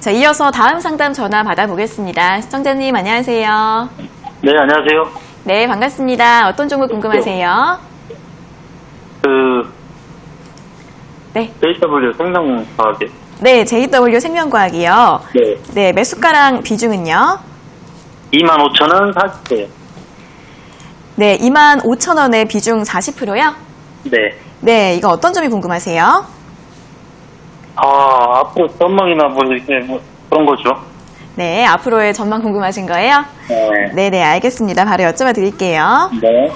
자, 이어서 다음 상담 전화 받아보겠습니다. 시청자님 안녕하세요. 네, 안녕하세요. 네, 반갑습니다. 어떤 종목 궁금하세요? 그, 네. JW 생명과학에. 네, JW 생명과학이요. 네. 네, 매수가랑 비중은요? 25,000원 40대요. 네, 2만 5천 원의 비중 40%요? 네. 네, 이거 어떤 점이 궁금하세요? 아, 앞으로 전망이나 뭐, 이렇게 뭐, 그런 거죠. 네, 앞으로의 전망 궁금하신 거예요? 네. 네 네, 알겠습니다. 바로 여쭤봐 드릴게요. 네.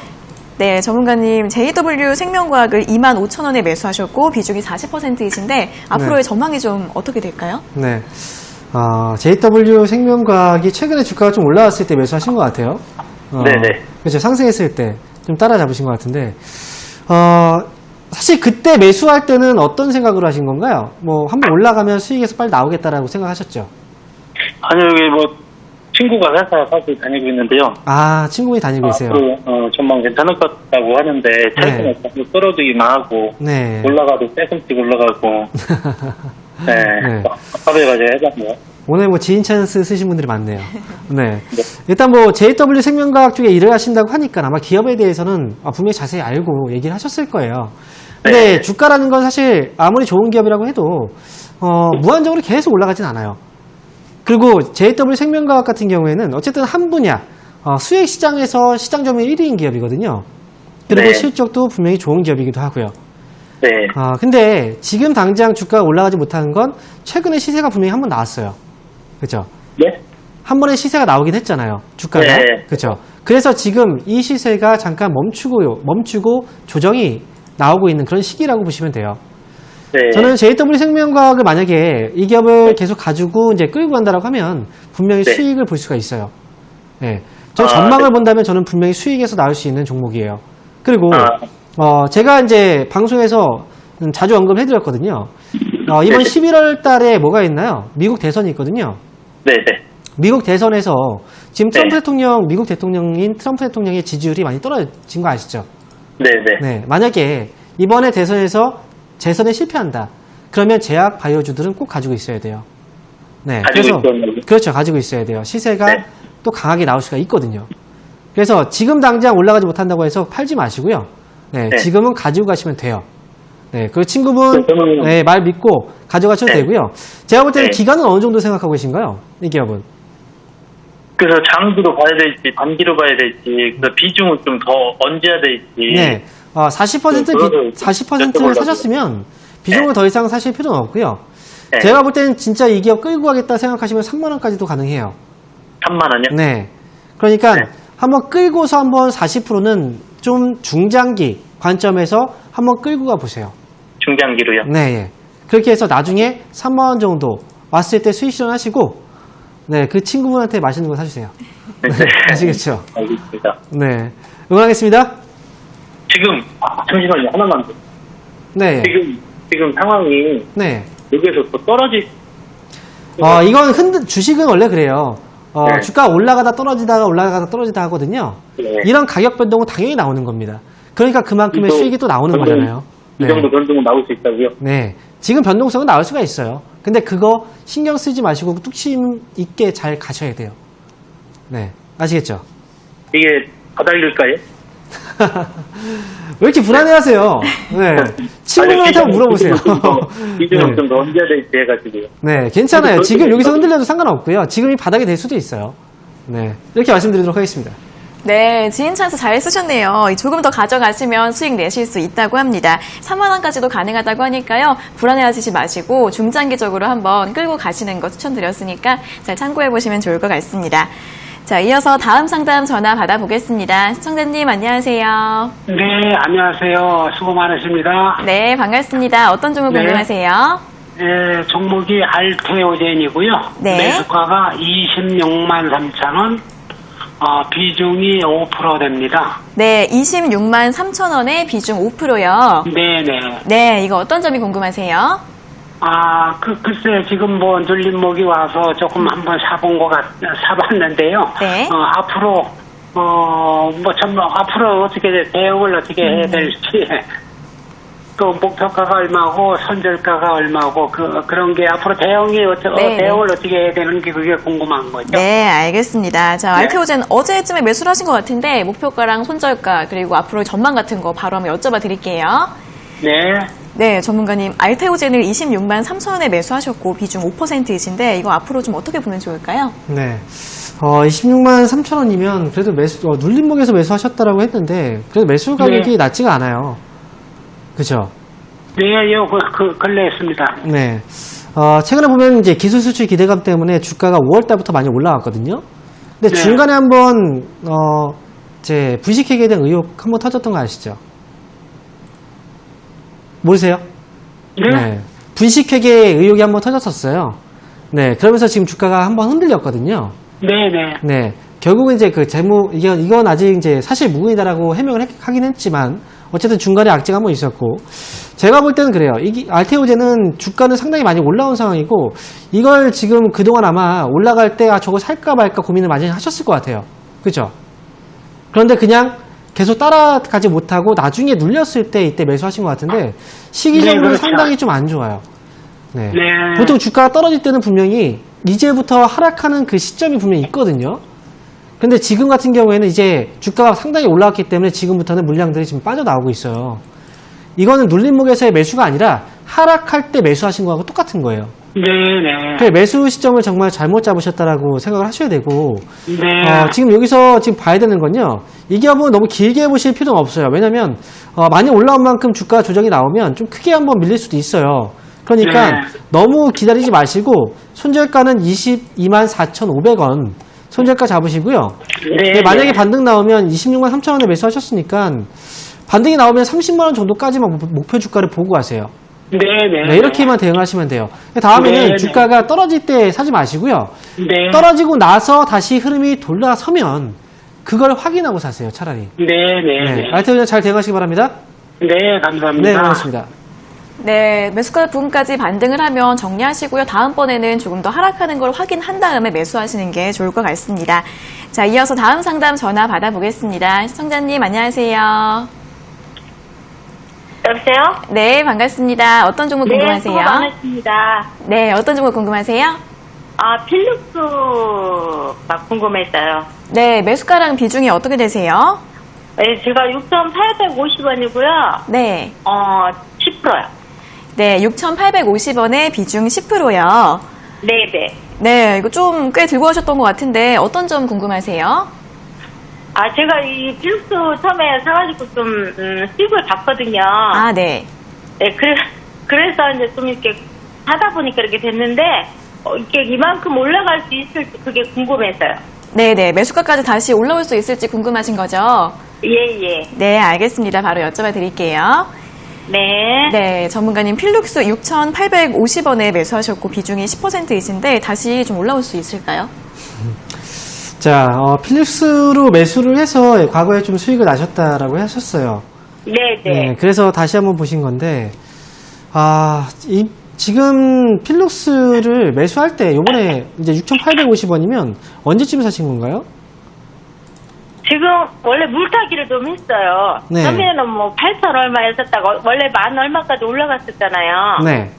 네, 전문가님, JW 생명과학을 2만 5천 원에 매수하셨고, 비중이 40%이신데, 앞으로의 네. 전망이 좀 어떻게 될까요? 네. 어, JW 생명과학이 최근에 주가가 좀 올라왔을 때 매수하신 것 같아요. 어, 네네. 그렇죠. 상승했을 때 좀 따라잡으신 것 같은데, 어, 사실 그때 매수할 때는 어떤 생각으로 하신 건가요? 뭐, 한번 올라가면 수익에서 빨리 나오겠다라고 생각하셨죠? 아니, 여기 뭐, 친구가 회사 사실 다니고 있는데요. 아, 친구분이 다니고 계세요. 앞으로, 어, 전망 괜찮을 것 같다고 하는데, 최근에 자꾸 떨어지기만 하고, 네. 올라가도 조금씩 올라가고, 네. 네. 합의가지고 해봤네요. 오늘 뭐 지인 찬스 쓰신 분들이 많네요. 네. 일단 뭐 JW 생명과학 쪽에 일을 하신다고 하니까 아마 기업에 대해서는 아, 분명히 자세히 알고 얘기를 하셨을 거예요. 근데 네. 주가라는 건 사실 아무리 좋은 기업이라고 해도 어, 무한적으로 계속 올라가진 않아요. 그리고 JW 생명과학 같은 경우에는 어쨌든 한 분야 어, 수액 시장에서 시장 점유율 1위인 기업이거든요. 그리고 네. 실적도 분명히 좋은 기업이기도 하고요. 네. 아, 근데 지금 당장 주가가 올라가지 못하는 건 최근에 시세가 분명히 한 번 나왔어요. 그죠? 네? 한 번에 시세가 나오긴 했잖아요. 주가가. 네. 그죠? 그래서 지금 이 시세가 잠깐 멈추고, 멈추고 조정이 나오고 있는 그런 시기라고 보시면 돼요. 네. 저는 JW 생명과학을 만약에 이 기업을 계속 가지고 이제 끌고 간다라고 하면 분명히 네. 수익을 볼 수가 있어요. 네. 저 아, 전망을 네. 본다면 저는 분명히 수익에서 나올 수 있는 종목이에요. 그리고 아. 어, 제가 이제 방송에서 음, 자주 언급해드렸거든요. 어, 이번 네. 11월 달에 뭐가 있나요? 미국 대선이 있거든요. 네네. 미국 대선에서 지금 트럼프 네. 대통령, 미국 대통령인 트럼프 대통령의 지지율이 많이 떨어진 거 아시죠? 네네. 네. 만약에 이번에 대선에서 재선에 실패한다. 그러면 제약 바이오주들은 꼭 가지고 있어야 돼요. 네. 가지고 있어야 돼요? 그렇죠. 가지고 있어야 돼요. 시세가 네. 또 강하게 나올 수가 있거든요. 그래서 지금 당장 올라가지 못한다고 해서 팔지 마시고요. 네. 네. 지금은 가지고 가시면 돼요. 네. 그 친구분 네, 네, 말 믿고 가져가셔도 네. 되고요. 제가 볼 때는 네. 기간은 어느 정도 생각하고 계신가요? 이 기업은? 그래서 장기로 봐야 될지 반기로 봐야 될지 그 비중을 좀 더 얹어야 될지 네. 어, 40% 네, 비, 40%를 여쭤보려고요. 사셨으면 비중을 네. 더 이상 사실 필요는 없고요. 네. 제가 볼 때는 진짜 이 기업 끌고 가겠다 생각하시면 3만 원까지도 가능해요. 3만 원이요? 네. 그러니까 네. 한번 끌고서 한번 40%는 좀 중장기 관점에서 한번 끌고 가 보세요. 중장기로요? 네. 예. 그렇게 해서 나중에 3만 원 정도 왔을 때 수익 실현하시고 네, 그 친구분한테 맛있는 거 사주세요. 네. 아시겠죠? 알겠습니다. 네. 응원하겠습니다. 지금 아, 잠시만요 하나만 더. 네. 지금 지금 상황이 네. 여기에서 더 떨어질 어, 이건 흔들, 주식은 원래 그래요. 어, 네. 주가 올라가다 떨어지다가 올라가다 떨어지다 하거든요. 네. 이런 가격 변동은 당연히 나오는 겁니다. 그러니까 그만큼의 이거 수익이 또 나오는 변동- 거잖아요. 이 정도 변동은 나올 수 있다고요? 네. 지금 변동성은 나올 수가 있어요. 근데 그거 신경 쓰지 마시고 뚝심 있게 잘 가셔야 돼요. 네. 아시겠죠? 이게 바닥일까요? 왜 이렇게 불안해 하세요? 네. 친구분한테 한번 물어보세요. 좀더 얹어야 될지 해가지고요. 네, 괜찮아요. 지금 여기서. 흔들려도 상관없고요. 지금이 바닥이 될 수도 있어요. 네. 이렇게 말씀드리도록 하겠습니다. 네, 지인 찬스 잘 쓰셨네요. 조금 더 가져가시면 수익 내실 수 있다고 합니다. 3만 원까지도 가능하다고 하니까요. 불안해하시지 마시고 중장기적으로 한번 끌고 가시는 거 추천드렸으니까 잘 참고해 보시면 좋을 것 같습니다. 자, 이어서 다음 상담 전화 받아보겠습니다. 시청자님 안녕하세요. 네, 안녕하세요. 수고 많으십니다. 네, 반갑습니다. 어떤 종목 네. 궁금하세요? 네, 종목이 알테오젠이고요. 네. 매수가가 26만 3천 원, 어, 비중이 5% 됩니다. 네, 26만 3천 원에 비중 5%요. 네네. 네, 이거 어떤 점이 궁금하세요? 아, 그, 글쎄, 지금 뭐, 눌림목이 와서 조금 한번 사본 것 같, 사봤는데요. 네. 어, 앞으로, 어, 뭐, 전, 뭐 앞으로 어떻게, 대응을 어떻게 해야 될지. 또 목표가가 얼마고 손절가가 얼마고 그 그런 게 앞으로 대응이 어떠, 네, 대응을 어떻게 해야 되는지 그게 궁금한 거죠. 네, 알겠습니다. 자, 네. 알테오젠 어제쯤에 매수를 하신 것 같은데 목표가랑 손절가 그리고 앞으로의 전망 같은 거 바로 한번 여쭤봐 드릴게요. 네. 네, 전문가님. 알테오젠을 26만 3천 원에 매수하셨고 비중 5%이신데 이거 앞으로 좀 어떻게 보면 좋을까요? 네. 어, 26만 3천 원이면 그래도 매수, 어, 눌림목에서 매수하셨다라고 했는데 그래도 매수 가격이 네. 낮지가 않아요. 그죠? 네, 요, 그, 그, 근래 했습니다. 네. 어, 최근에 보면 이제 기술 수출 기대감 때문에 주가가 5월 달부터 많이 올라왔거든요. 근데 네. 중간에 한번 어, 이제 분식회계에 대한 의혹 한번 터졌던 거 아시죠? 모르세요? 네. 분식회계 의혹이 한번 터졌었어요. 네. 그러면서 지금 주가가 한번 흔들렸거든요. 네, 네. 네. 결국은 이제 그 재무, 이건, 이건 아직 이제 사실 무근이다라고 해명을 해- 하긴 했지만, 어쨌든 중간에 악재가 한번 있었고, 제가 볼 때는 그래요. 이게, 알테오제는 주가는 상당히 많이 올라온 상황이고, 이걸 지금 그동안 아마 올라갈 때, 아, 저거 살까 말까 고민을 많이 하셨을 것 같아요. 그죠? 그런데 그냥 계속 따라가지 못하고, 나중에 눌렸을 때 이때 매수하신 것 같은데, 시기적으로 네, 그렇죠. 상당히 좀 안 좋아요. 네. 네. 보통 주가가 떨어질 때는 분명히 이제부터 하락하는 그 시점이 분명히 있거든요. 근데 지금 같은 경우에는 이제 주가가 상당히 올라왔기 때문에 지금부터는 물량들이 지금 빠져나오고 있어요. 이거는 눌림목에서의 매수가 아니라 하락할 때 매수하신 거하고 똑같은 거예요. 네, 네. 그 매수 시점을 정말 잘못 잡으셨다라고 생각을 하셔야 되고, 네. 어, 지금 여기서 지금 봐야 되는 건요. 이 기업은 너무 길게 보실 필요가 없어요. 왜냐면, 어, 많이 올라온 만큼 주가 조정이 나오면 좀 크게 한번 밀릴 수도 있어요. 그러니까 네. 너무 기다리지 마시고, 손절가는 22만 4,500원. 손절가 잡으시고요. 네. 네, 만약에 반등 나오면 26만 3천 원에 매수하셨으니까, 반등이 나오면 30만 원 정도까지만 목- 목표 주가를 보고 가세요. 네, 네. 네, 이렇게만 대응하시면 돼요. 다음에는 네, 네. 주가가 떨어질 때 사지 마시고요. 네. 떨어지고 나서 다시 흐름이 돌아서면 그걸 확인하고 사세요, 차라리. 네, 네. 네. 네. 알테오젠 잘 대응하시기 바랍니다. 네, 감사합니다. 네, 고맙습니다. 네, 매수가 부분까지 반등을 하면 정리하시고요. 다음번에는 조금 더 하락하는 걸 확인한 다음에 매수하시는 게 좋을 것 같습니다. 자, 이어서 다음 상담 전화 받아보겠습니다. 시청자님, 안녕하세요. 여보세요? 네, 반갑습니다. 어떤 종목 네, 수고 궁금하세요? 많으십니다. 네, 어떤 종목 궁금하세요? 아, 필립스가 궁금했어요. 네, 매수가랑 비중이 어떻게 되세요? 네, 제가 6,850원이고요. 네. 어, 10%요. 네, 6,850원에 비중 10%요. 네네. 네, 이거 좀 꽤 들고 하셨던 것 같은데 어떤 점 궁금하세요? 아, 제가 이 필립스 처음에 사가지고 좀, 음, 수익을 봤거든요. 아, 네. 네, 그래, 그래서 이제 좀 이렇게 하다 보니까 이렇게 됐는데, 어, 이게 이만큼 올라갈 수 있을지 그게 궁금해서요. 네네, 매수가까지 다시 올라올 수 있을지 궁금하신 거죠? 예, 예. 네, 알겠습니다. 바로 여쭤봐 드릴게요. 네. 네, 전문가님 필룩스 6,850원에 매수하셨고 비중이 10%이신데 다시 좀 올라올 수 있을까요? 자, 어, 필립스로 매수를 해서 과거에 좀 수익을 나셨다라고 하셨어요. 네네. 네, 그래서 다시 한번 보신 건데, 아, 이, 지금 필룩스를 매수할 때 요번에 이제 6,850원이면 언제쯤 사신 건가요? 지금 원래 물타기를 좀 했어요. 네. 처음에는 뭐 8천 얼마에 샀다가 원래 만 얼마까지 올라갔었잖아요. 네.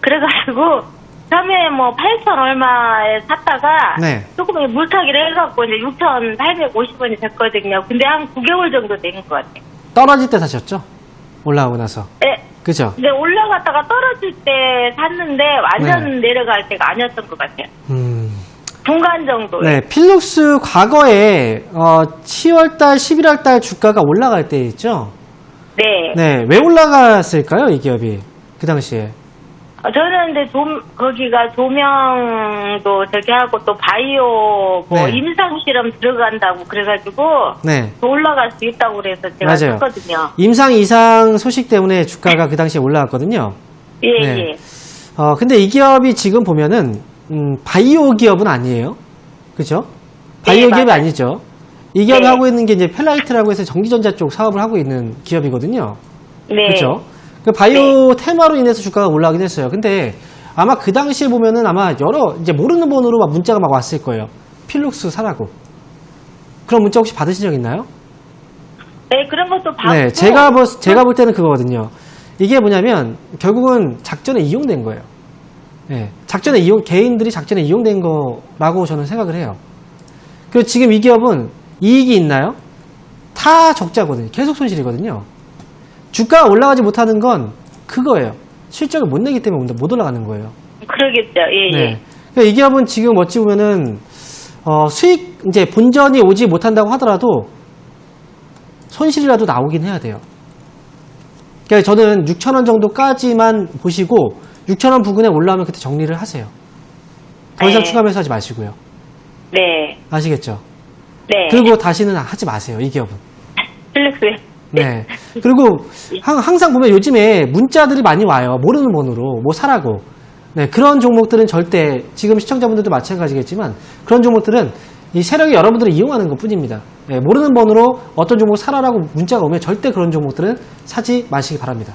그래가지고 처음에 뭐 8천 얼마에 샀다가 네. 조금 물타기를 해갖고 이제 6,850원이 됐거든요. 근데 한 9개월 정도 된 것 같아요. 떨어질 때 사셨죠? 올라오고 나서. 네. 그죠? 근데 올라갔다가 떨어질 때 샀는데 완전 내려갈 때가 아니었던 것 같아요. 음. 중간 정도. 네, 필룩스 과거에 어, 10월달, 11월달 주가가 올라갈 때 있죠. 네. 네, 왜 올라갔을까요, 이 기업이 그 당시에? 어, 저는 근데 조, 거기가 조명도 저기 하고 또 바이오 뭐 네. 임상 실험 들어간다고 그래가지고 네, 또 올라갈 수 있다고 그래서 제가 맞아요. 했거든요. 임상 이상 소식 때문에 주가가 그 당시에 올라갔거든요. 예, 네. 예. 어, 근데 이 기업이 지금 보면은 음, 바이오 기업은 아니에요. 그죠? 바이오 네, 기업이 맞아요. 아니죠. 이 기업이 네. 하고 있는 게 이제 펠라이트라고 해서 전기전자 쪽 사업을 하고 있는 기업이거든요. 네. 그렇죠? 그 바이오 테마로 인해서 주가가 올라가긴 했어요. 근데 아마 그 당시에 보면은 아마 여러 이제 모르는 번호로 막 문자가 막 왔을 거예요. 필룩스 사라고. 그런 문자 혹시 받으신 적 있나요? 네, 그런 것도 받고. 네, 제가 볼 제가 볼 때는 그거거든요. 이게 뭐냐면 결국은 작전에 이용된 거예요. 예, 작전에 이용 개인들이 작전에 이용된 거라고 저는 생각을 해요. 그리고 지금 이 기업은 이익이 있나요? 다 적자거든요. 계속 손실이거든요. 주가가 올라가지 못하는 건 그거예요. 실적을 못 내기 때문에 못 올라가는 거예요. 그러겠죠. 예, 예. 네. 그러니까 이 기업은 지금 어찌 보면은 어, 수익 이제 본전이 오지 못한다고 하더라도 손실이라도 나오긴 해야 돼요. 그러니까 저는 6천 원 정도까지만 보시고 6천 원 부근에 올라오면 그때 정리를 하세요. 더 이상 네. 추가 매수하지 마시고요. 네. 아시겠죠? 네. 그리고 다시는 하지 마세요. 이 기업은. 슬랙스. 네. 그리고 항- 항상 보면 요즘에 문자들이 많이 와요. 모르는 번호로 뭐 사라고. 네. 그런 종목들은 절대 지금 시청자분들도 마찬가지겠지만 그런 종목들은 이 세력이 여러분들을 이용하는 것 뿐입니다. 네, 모르는 번호로 어떤 종목 사라라고 문자가 오면 절대 그런 종목들은 사지 마시기 바랍니다.